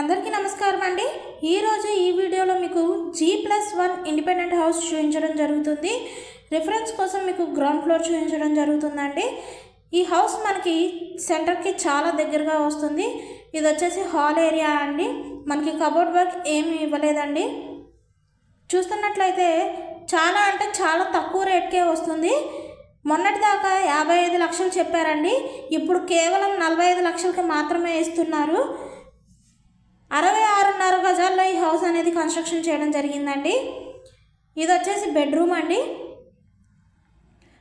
అందరికీ నమస్కారం అండి. ఈరోజు ఈ వీడియోలో మీకు G plus one independent house చూపించడం జరుగుతుంది. రిఫరెన్స్ కోసం మీకు గ్రౌండ్ ఫ్లోర్ చూపించడం జరుగుతుందండి. ఈ హౌస్ మనకి సెంటర్కి చాలా దగ్గరగా వస్తుంది. ఇది వచ్చేసి హాల్ ఏరియా అండి. మనకి కబోర్డ్ వర్క్ ఏమి ఇవ్వలేదండి. చూస్తున్నట్లయితే చాలా అంటే చాలా తక్కువ రేట్కే వస్తుంది. మొన్నటిదాకా యాభై ఐదు లక్షలు చెప్పారండి. ఇప్పుడు కేవలం నలభై ఐదు లక్షలకి మాత్రమే ఇస్తున్నారు. అరవై ఆరున్నర గజాల్లో ఈ హౌస్ అనేది కన్స్ట్రక్షన్ చేయడం జరిగిందండి. ఇది వచ్చేసి బెడ్రూమ్ అండి.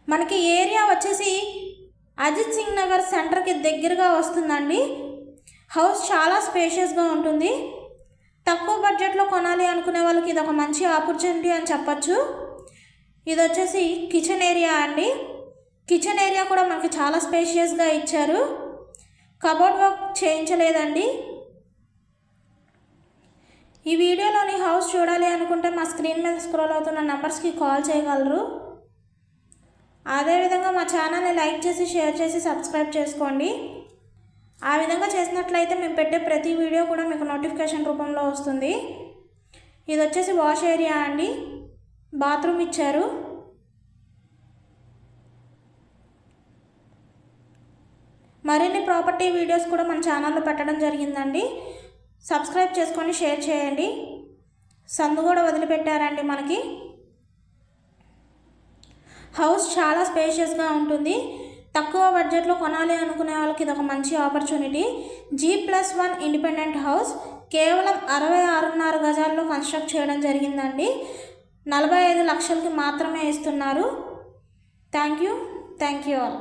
మనకి ఏరియా వచ్చేసి అజిత్ సింగ్ నగర్ సెంటర్కి దగ్గరగా వస్తుందండి. హౌస్ చాలా స్పేషియస్గా ఉంటుంది. తక్కువ బడ్జెట్లో కొనాలి అనుకునే వాళ్ళకి ఇది ఒక మంచి ఆపర్చునిటీ అని చెప్పచ్చు. ఇది వచ్చేసి కిచెన్ ఏరియా అండి. కిచెన్ ఏరియా కూడా మనకి చాలా స్పేషియస్గా ఇచ్చారు. కబోర్డ్ వర్క్ చేయించలేదండి. ఈ వీడియోలోని హౌస్ చూడాలి అనుకుంటే మా స్క్రీన్ మీద స్క్రోల్ అవుతున్న నంబర్స్కి కాల్ చేయగలరు. అదేవిధంగా మా ఛానల్ని లైక్ చేసి షేర్ చేసి సబ్స్క్రైబ్ చేసుకోండి. ఆ విధంగా చేసినట్లయితే మేము పెట్టే ప్రతి వీడియో కూడా మీకు నోటిఫికేషన్ రూపంలో వస్తుంది. ఇది వచ్చేసి వాష్ ఏరియా అండి. బాత్రూమ్ ఇచ్చారు. మరిన్ని ప్రాపర్టీ వీడియోస్ కూడా మన ఛానల్లో పెట్టడం జరిగిందండి. సబ్స్క్రైబ్ చేసుకొని షేర్ చేయండి. సందు కూడా వదిలిపెట్టారండి మనకి. హౌస్ చాలా స్పేషియస్గా ఉంటుంది. తక్కువ బడ్జెట్లో కొనాలి అనుకునే వాళ్ళకి ఇది ఒక మంచి opportunity. G plus one independent house కేవలం అరవై ఆరున్నర గజాల్లో కన్స్ట్రక్ట్ చేయడం జరిగిందండి. నలభై ఐదు లక్షలకి మాత్రమే ఇస్తున్నారు. Thank you. Thank you all.